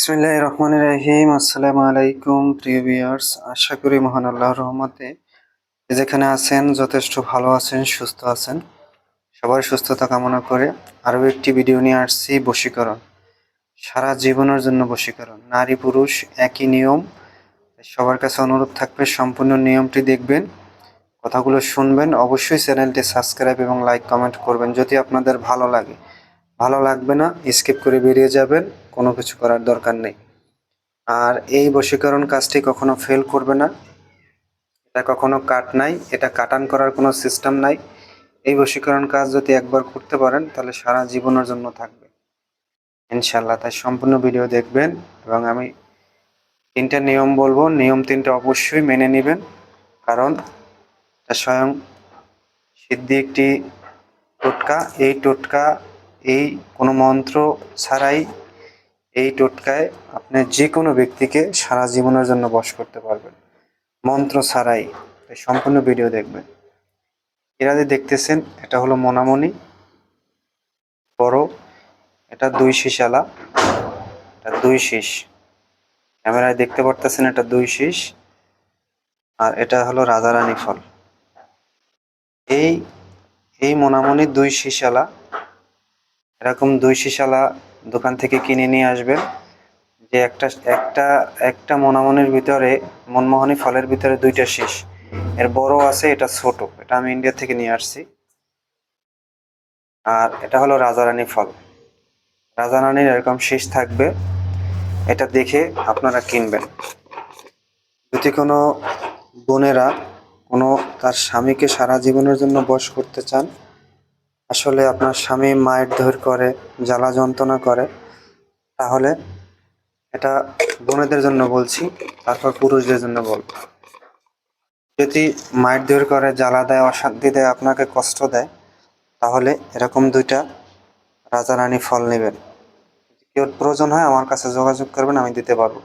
বিসমিল্লাহ রহমান রাহিম আসসালামু আলাইকুম, প্রিয় ভিউয়ার্স। আশা করি মহান আল্লাহ রহমতে যেখানে আছেন, যথেষ্ট ভালো আছেন, সুস্থ আছেন। সবার সুস্থতা কামনা করে আরও একটি ভিডিও নিয়ে আসছি, বশীকরণ। সারা জীবনের জন্য বশীকরণ। নারী, পুরুষ, একই নিয়ম। সবার কাছে অনুরোধ থাকবে, সম্পূর্ণ নিয়মটি দেখবেন, কথাগুলো শুনবেন। অবশ্যই চ্যানেলটি সাবস্ক্রাইব এবং লাইক কমেন্ট করবেন যদি আপনাদের ভালো লাগে। ভালো লাগবে না, স্কিপ করে বেরিয়ে যাবেন। কোনো কিছু করার দরকার নেই। আর এই বশীকরণ কাজটি কখনো ফেল করবে না। এটা কখনো কাট নাই, এটা কাটান করার কোনো সিস্টেম নাই। এই বশীকরণ কাজ যদি একবার করতে পারেন, তাহলে সারা জীবনের জন্য থাকবে। ইনশাল্লাহ তাই সম্পূর্ণ ভিডিও দেখবেন এবং আমি তিনটা নিয়ম বলব। নিয়ম তিনটা অবশ্যই মেনে নেবেন, কারণ স্বয়ং সিদ্ধি একটি টোটকা। এই টোটকা, এই কোনো মন্ত্র ছাড়াই এই টোটকায় আপনি যে কোনো ব্যক্তিকে সারা জীবনের জন্য বশ করতে পারবেন। মন্ত্র ছাড়াই তাই সম্পূর্ণ ভিডিও দেখবেন। এরা যে দেখতেছেন, এটা হলো মোনামণি, বড়, এটা দুই শীষালা এটা দুই শীষ ক্যামেরায় দেখতে পারতেছেন, এটা দুই শীষ আর এটা হলো রাজারানী ফল। এই এই মোনামণি দুই শীষালা এরকম দুই শিশালা দোকান থেকে কিনে নিয়ে আসবেন। যে একটা একটা একটা মনামনির ভিতরে, মনমোহনী ফলের ভিতরে দুইটা শীষ। এর বড় আছে, এটা ছোট। এটা আমি ইন্ডিয়া থেকে নিয়ে আসছি। আর এটা হলো রাজারানী ফল। রাজারানীর এরকম শীষ থাকবে। এটা দেখে আপনারা কিনবেন। যদি কোনো বোনেরা কোনো তার স্বামীকে সারা জীবনের জন্য বশ করতে চান আসলে আপনার স্বামী মায়ের ধৈর করে, জ্বালা যন্ত্রণা করে, তাহলে এটা বোনেদের জন্য বলছি, তারপর পুরুষদের জন্য বলব। যদি মায়ের ধৈর করে, জ্বালা দেয়, অশান্তি দেয়, আপনাকে কষ্ট দেয়, তাহলে এরকম দুইটা রাজা রানী ফল নেবেন। কেউ প্রয়োজন হয় আমার কাছে যোগাযোগ করবেন, আমি দিতে পারব।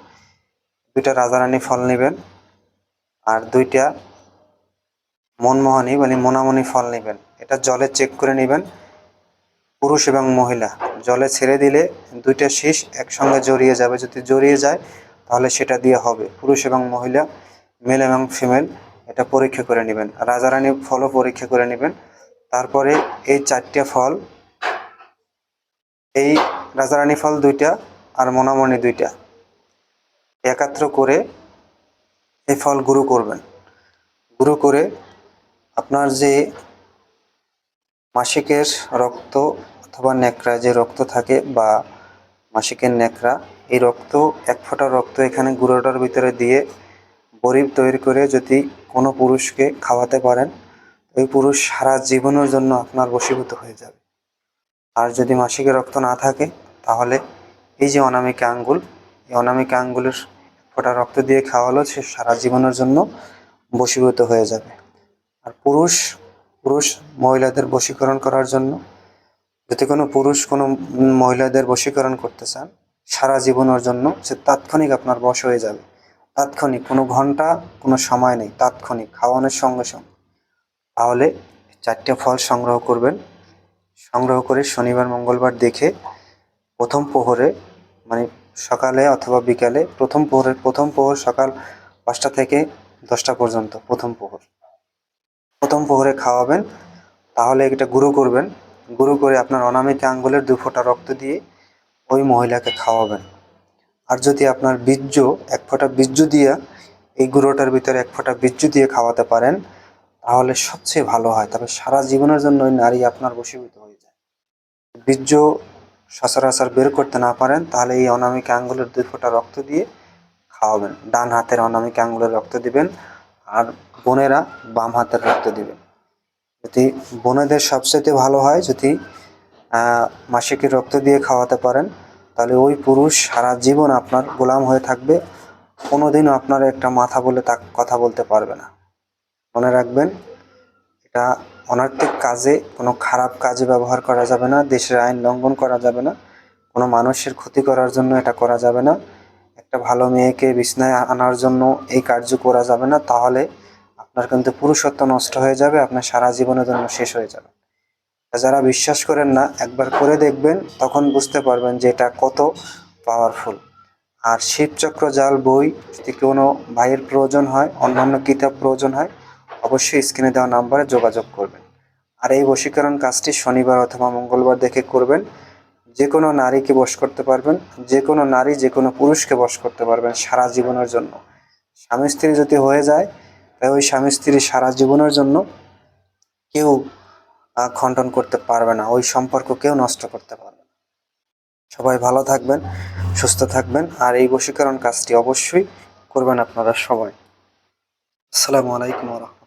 দুইটা রাজা রানী ফল নেবেন, আর দুইটা মনমোহনী মানে মোনামনি ফল নেবেন। এটা জলে চেক করে নেবেন, পুরুষ এবং মহিলা। জলে ছেড়ে দিলে দুইটা শীষ একসঙ্গে জড়িয়ে যাবে। যদি জড়িয়ে যায়, তাহলে সেটা দিয়ে হবে। পুরুষ এবং মহিলা মেল এবং ফিমেল এটা পরীক্ষা করে নেবেন। রাজারানী ফলও পরীক্ষা করে নেবেন। তারপরে এই চারটে ফল, এই রাজারানী ফল দুইটা আর মোনামণি দুইটা, একাত্র করে এই ফল গুঁড়ো করবেন। গুঁড়ো করে আপনার যে মাসিকের রক্ত অথবা ন্যাকড়া যে রক্ত থাকে বা মাসিকের ন্যাকড়া, এই রক্ত এক ফোঁটা রক্ত এখানে গুঁড়োটার ভিতরে দিয়ে বড়ি তৈরি করে যদি কোনো পুরুষকে খাওয়াতে পারেন, ওই পুরুষ সারা জীবনের জন্য আপনার বশীভূত হয়ে যাবে। আর যদি মাসিকের রক্ত না থাকে, তাহলে এই যে অনামিকা আঙ্গুল, এই অনামিকা আঙ্গুলের ফোঁটা রক্ত দিয়ে খাওয়ালো, সে সারা জীবনের জন্য বশীভূত হয়ে যাবে। আর পুরুষ পুরুষ মহিলাদের বশীকরণ করার জন্য। যদি কোনো পুরুষ কোনো মহিলাদের বশীকরণ করতে চান, সারা জীবনের জন্য সে তাৎক্ষণিক আপনার বশ হয়ে যাবে। তাৎক্ষণিক, কোনো ঘণ্টা, কোনো সময় নেই, তাৎক্ষণিক, খাওয়ানোর সঙ্গে সঙ্গে। তাহলে চারটে ফল সংগ্রহ করবেন। সংগ্রহ করে শনিবার, মঙ্গলবার দেখে প্রথম প্রহরে মানে সকালে অথবা বিকালে প্রথম প্রহরের প্রথম প্রহর সকাল পাঁচটা থেকে দশটা পর্যন্ত, প্রথম প্রহর প্রথম প্রহরে খাওয়াবেন, তাহলে এটা গুঁড়ো করবেন। গুঁড়ো করে আপনার অনামিকা আঙ্গুলের দু ফোঁটা রক্ত দিয়ে ওই মহিলাকে খাওয়াবেন। আর যদি আপনার বীর্য, এক ফোঁটা বীর্য দিয়ে এই গুঁড়োটার ভিতরে এক ফোঁটা বীর্য দিয়ে খাওয়াতে পারেন, তাহলে সবচেয়ে ভালো হয়। তবে সারা জীবনের জন্য ওই নারী আপনার বশীভূত হয়ে যায়। বীর্য সচরাচর বের করতে না পারেন, তাহলে এই অনামিকা আঙ্গুলের দুই ফোঁটা রক্ত দিয়ে খাওয়াবেন। ডান হাতের অনামিকা আঙ্গুলের রক্ত দিবেন আর বোনেরা বাম হাতের রক্ত দিবেন যদি বোনেদের সবচেয়ে ভালো হয়, যদি মাসিকের রক্ত দিয়ে খাওয়াতে পারেন, তাহলে ওই পুরুষ সারা জীবন আপনার গোলাম হয়ে থাকবে। কোনোদিনও আপনার একটা মাথা বলে তা, কথা বলতে পারবে না। মনে রাখবেন, এটা অনার্থিক কাজে, কোনো খারাপ কাজে ব্যবহার করা যাবে না, দেশের আইন লঙ্ঘন করা যাবে না, কোনো মানুষের ক্ষতি করার জন্য এটা করা যাবে না। একটা ভালো মেয়েকে বিছনায় আনার জন্য এই কার্য করা যাবে না, তাহলে আপনার কিন্তু পুরুষত্ব নষ্ট হয়ে যাবে, আপনার সারা জীবনের জন্য শেষ হয়ে যাবে। যারা বিশ্বাস করেন না, একবার করে দেখবেন, তখন বুঝতে পারবেন যে এটা কত পাওয়ারফুল আর শিবচক্র জাল বই, যদি কোনো ভাইয়ের প্রয়োজন হয়, অন্যান্য কিতাব প্রয়োজন হয়, অবশ্যই স্ক্রিনে দেওয়া নাম্বারে যোগাযোগ করবেন। আর এই বশীকরণ কাজটি শনিবার অথবা মঙ্গলবার দেখে করবেন। যে কোনো নারীকে বশ করতে পারবেন যে কোনো নারী যে কোনো পুরুষকে বশ করতে পারবেন সারা জীবনের জন্য। স্বামী স্ত্রী যদি হয়ে যায় তাই ওই স্বামী স্ত্রী সারা জীবনের জন্য কেউ খণ্ডন করতে পারবে না, ওই সম্পর্ক কেউ নষ্ট করতে পারবে না। সবাই ভালো থাকবেন, সুস্থ থাকবেন, আর এই বশীকরণ কাজটি অবশ্যই করবেন আপনারা সবাই। আসসালামু আলাইকুম রহমতুল্লাহ।